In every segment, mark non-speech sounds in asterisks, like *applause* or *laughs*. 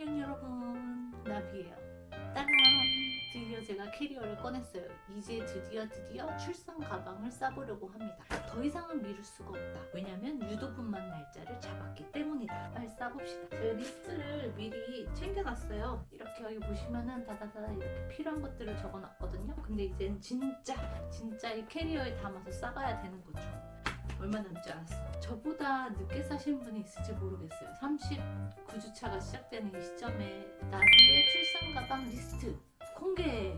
안녕 여러분. 나비예요. 따란 드디어 제가 캐리어를 꺼냈어요. 이제 드디어 드디어 출산 가방을 싸보려고 합니다. 더 이상은 미룰 수가 없다. 왜냐면 유도분만 날짜를 잡았기 때문이다. 빨리 싸봅시다. 제가 리스트를 미리 챙겨놨어요. 이렇게 여기 보시면은 다다다 이렇게 필요한 것들을 적어놨거든요. 근데 이젠 진짜 진짜 이 캐리어에 담아서 싸가야 되는 거죠 얼마 남지 않았어 저보다 늦게 사신 분이 있을지 모르겠어요 39주차가 시작되는 이 시점에 나비의 출산 가방 리스트 공개.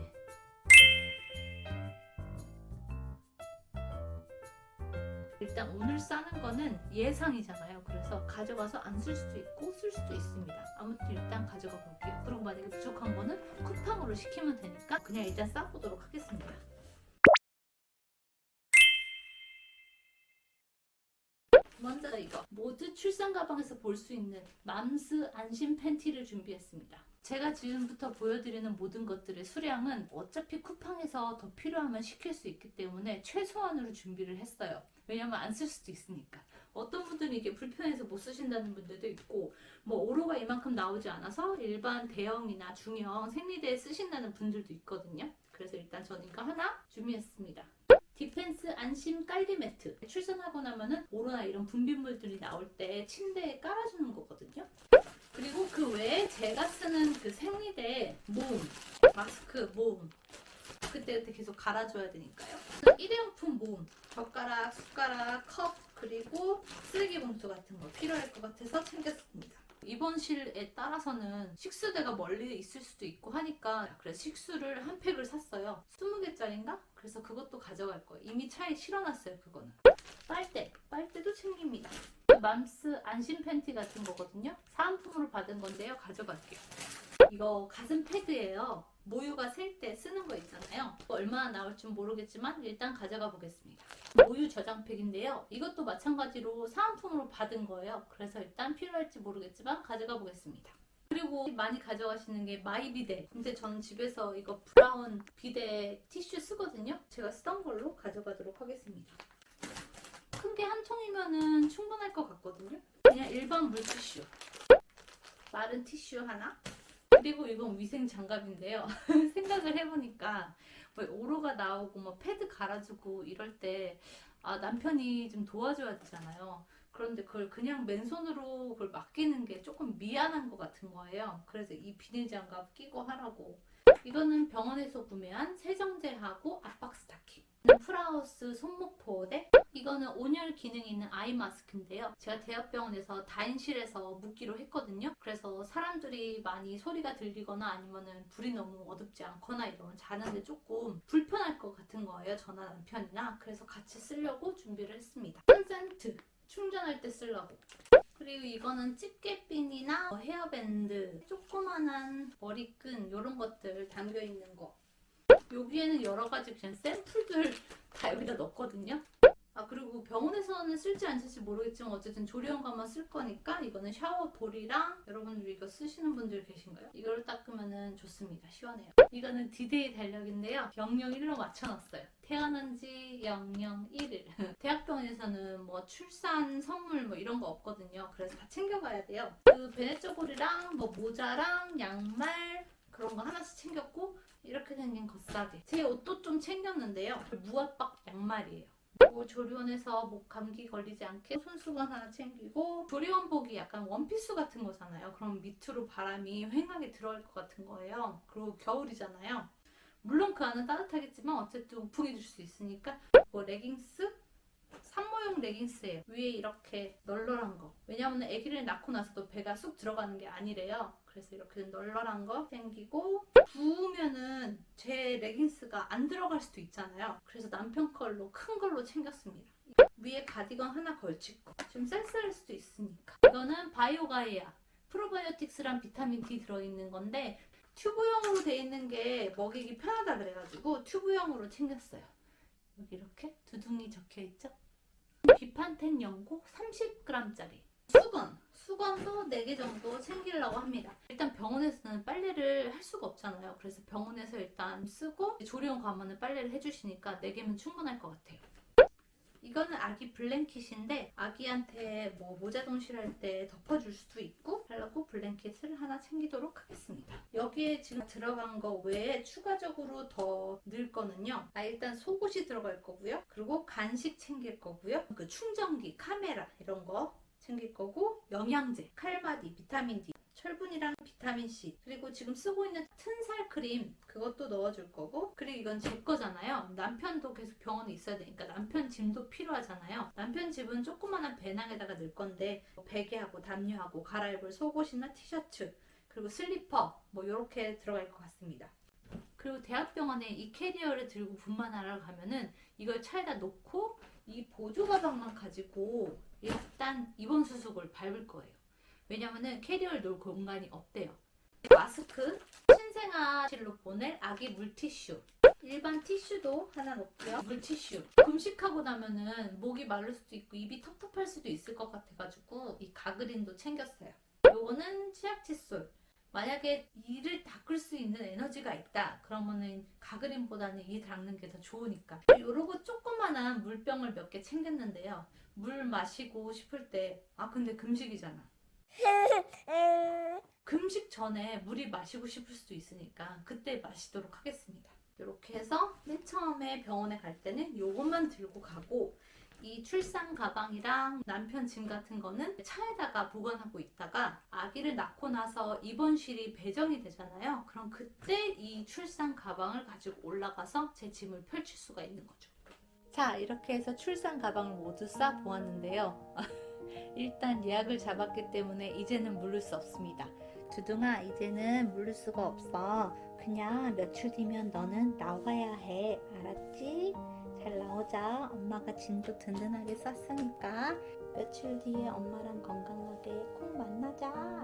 일단 오늘 싸는 거는 예상이잖아요. 그래서 가져가서 안 쓸 수도 있고 쓸 수도 있습니다. 아무튼 일단 가져가 볼게요. 그리고 만약에 부족한 거는 쿠팡으로 시키면 되니까 그냥 일단 싸보도록 하겠습니다. 먼저 이거 모두 출산 가방에서 볼 수 있는 맘스 안심 팬티를 준비했습니다. 제가 지금부터 보여드리는 모든 것들의 수량은 어차피 쿠팡에서 더 필요하면 시킬 수 있기 때문에 최소한으로 준비를 했어요. 왜냐면 안 쓸 수도 있으니까. 어떤 분들은 이게 불편해서 못 쓰신다는 분들도 있고, 뭐 오로가 이만큼 나오지 않아서 일반 대형이나 중형 생리대에 쓰신다는 분들도 있거든요. 그래서 일단 저는 이거 하나 준비했습니다. 디펜스 안심 깔리 매트. 출산하고 나면은 오로나 이런 분비물들이 나올 때 침대에 깔아주는 거거든요. 그리고 그 외에 제가 쓰는 그 생리대 모음, 마스크 모음. 그때그때 계속 갈아줘야 되니까요. 일회용품 모음, 젓가락, 숟가락, 컵, 그리고 쓰레기 봉투 같은 거 필요할 것 같아서 챙겼습니다. 입원실에 따라서는 식수대가 멀리 있을 수도 있고 하니까 그래서 식수를 한 팩을 샀어요. 20개짜리인가? 그래서 그것도 가져갈 거예요. 이미 차에 실어놨어요, 그거는. 빨대, 빨대도 챙깁니다. 맘스 안심 팬티 같은 거거든요. 사은품으로 받은 건데요. 가져갈게요. 이거 가슴 패드예요. 모유가 셀 때 쓰는 거 있잖아요. 얼마나 나올지 모르겠지만 일단 가져가 보겠습니다. 모유 저장팩인데요. 이것도 마찬가지로 사은품으로 받은 거예요. 그래서 일단 필요할지 모르겠지만 가져가 보겠습니다. 그리고 많이 가져가시는 게 마이 비데. 근데 저는 집에서 이거 브라운 비데 티슈 쓰거든요. 제가 쓰던 걸로 가져가도록 하겠습니다. 충분할 것 같거든요. 그냥 일반 물티슈. 마른 티슈 하나. 그리고 이건 위생 장갑인데요. *laughs* 생각을 해보니까 뭐 오로가 나오고 뭐 패드 갈아주고 이럴 때 아, 남편이 좀 도와줘야 되잖아요. 그런데 그걸 그냥 맨손으로 그걸 맡기는 게 조금 미안한 것 같은 거예요. 그래서 이 비닐 장갑 끼고 하라고. 이거는 병원에서 구매한 세정제하고 압박 스타킹. 프라 우스 손목 보호대. 이거는 온열 기능이 있는 아이 마스크인데요. 제가 대학병원에서 다인실에서 묵기로 했거든요. 그래서 사람들이 많이 소리가 들리거나 아니면은 불이 너무 어둡지 않거나 이러면 자는데 조금 불편할 것 같은 거예요. 저나 남편이나. 그래서 같이 쓰려고 준비를 했습니다. 콘센트. 충전할 때 쓰려고. 그리고 이거는 집게핀이나 뭐 헤어밴드, 조그만한 머리끈 이런 것들 담겨 있는 거. 여기에는 여러 가지 그냥 샘플들 다 여기다 넣었거든요. 아 그리고 병원에서는 쓸지 안 쓸지 모르겠지만 어쨌든 조리원가만 쓸 거니까 이거는 샤워 볼이랑 여러분들 이거 쓰시는 분들 계신가요? 이걸 닦으면은 좋습니다. 시원해요. 이거는 디데이 달력인데요. 001로 맞춰놨어요. 태어난 지 001일. *laughs* 대학병원에서는 뭐 출산 선물 뭐 이런 거 없거든요. 그래서 다 챙겨가야 돼요. 그 베네쪼골이랑 뭐 모자랑 양말 그런 거 하나씩 챙겼고 이렇게 생긴 겉사계. 제 옷도 좀 챙겼는데요. 무압박 양말이에요. 그리고 조리원에서 목 감기 걸리지 않게 손수건 하나 챙기고 조리원복이 약간 원피스 같은 거잖아요. 그럼 밑으로 바람이 휑하게 들어갈 것 같은 거예요. 그리고 겨울이잖아요. 물론 그 안은 따뜻하겠지만 어쨌든 우풍이 들수 있으니까 뭐 레깅스? 산모용 레깅스예요. 위에 이렇게 널널한 거. 왜냐하면 아기를 낳고 나서도 배가 쑥 들어가는 게 아니래요. 그래서 이렇게 널널한 거 챙기고 부으면은 제 레깅스가 안 들어갈 수도 있잖아요. 그래서 남편 걸로 큰 걸로 챙겼습니다. 위에 가디건 하나 거. 좀 쌀쌀할 수도 있으니까. 이거는 바이오가이아. 프로바이오틱스랑 비타민 D 들어있는 건데 튜브형으로 돼 있는 게 먹이기 편하다 그래가지고 튜브형으로 챙겼어요. 여기 이렇게 두둥이 적혀 있죠? 비판텐 연고 30g짜리. 수건. 수건도 4개 정도 챙기려고 합니다. 일단 병원에서는 빨래를 할 수가 없잖아요. 그래서 병원에서 일단 쓰고 조리원 가면은 빨래를 해주시니까 4개면 충분할 것 같아요. 이거는 아기 블랭킷인데 아기한테 뭐 모자 동실할 때 덮어줄 수도 있고 하려고 블랭킷을 하나 챙기도록 하겠습니다. 여기에 지금 들어간 거 외에 추가적으로 더 넣을 거는요. 아 일단 속옷이 들어갈 거고요. 그리고 간식 챙길 거고요. 그 충전기, 카메라 이런 거 챙길 거고 영양제, 칼마디, 비타민 D 철분이랑 비타민 C 그리고 지금 쓰고 있는 튼살 크림 그것도 넣어줄 거고 그리고 이건 제 거잖아요. 남편도 계속 병원에 있어야 되니까 남편 짐도 필요하잖아요. 남편 집은 조그만한 배낭에다가 넣을 건데 뭐 베개하고 담요하고 갈아입을 속옷이나 티셔츠 그리고 슬리퍼 뭐 이렇게 들어갈 것 같습니다. 그리고 대학병원에 이 캐리어를 들고 분만하러 가면은 이걸 차에다 놓고 이 보조 가방만 가지고 일단 입원 수속을 밟을 거예요 왜냐면은 캐리어를 놓을 공간이 없대요. 마스크, 신생아실로 보낼 아기 물티슈, 일반 티슈도 하나 놓고요. 물티슈. 금식하고 나면은 목이 마를 수도 있고 입이 텁텁할 수도 있을 것 같아가지고 이 가그린도 챙겼어요. 요거는 치약 칫솔. 만약에 이를 닦을 수 있는 에너지가 있다 그러면은 가그린보다는 이 닦는 게 더 좋으니까 요러고 조그만한 물병을 몇 개 챙겼는데요 물 마시고 싶을 때 아 근데 금식이잖아 *laughs* 금식 전에 물이 마시고 싶을 수도 있으니까 그때 마시도록 하겠습니다. 이렇게 해서 맨 처음에 병원에 갈 때는 요것만 들고 가고 이 출산 가방이랑 남편 짐 같은 거는 차에다가 보관하고 있다가 아기를 낳고 나서 입원실이 배정이 되잖아요. 그럼 그때 이 출산 가방을 가지고 올라가서 제 짐을 펼칠 수가 있는 거죠. 자, 이렇게 해서 출산 가방을 모두 싸 보았는데요. *laughs* 일단 예약을 잡았기 때문에 이제는 물을 수 없습니다. 두둥아, 이제는 물을 수가 없어. 그냥 며칠 뒤면 너는 나와야 해. 알았지? 잘 나오자. 엄마가 짐도 든든하게 쌌으니까 며칠 뒤에 엄마랑 건강하게 꼭 만나자.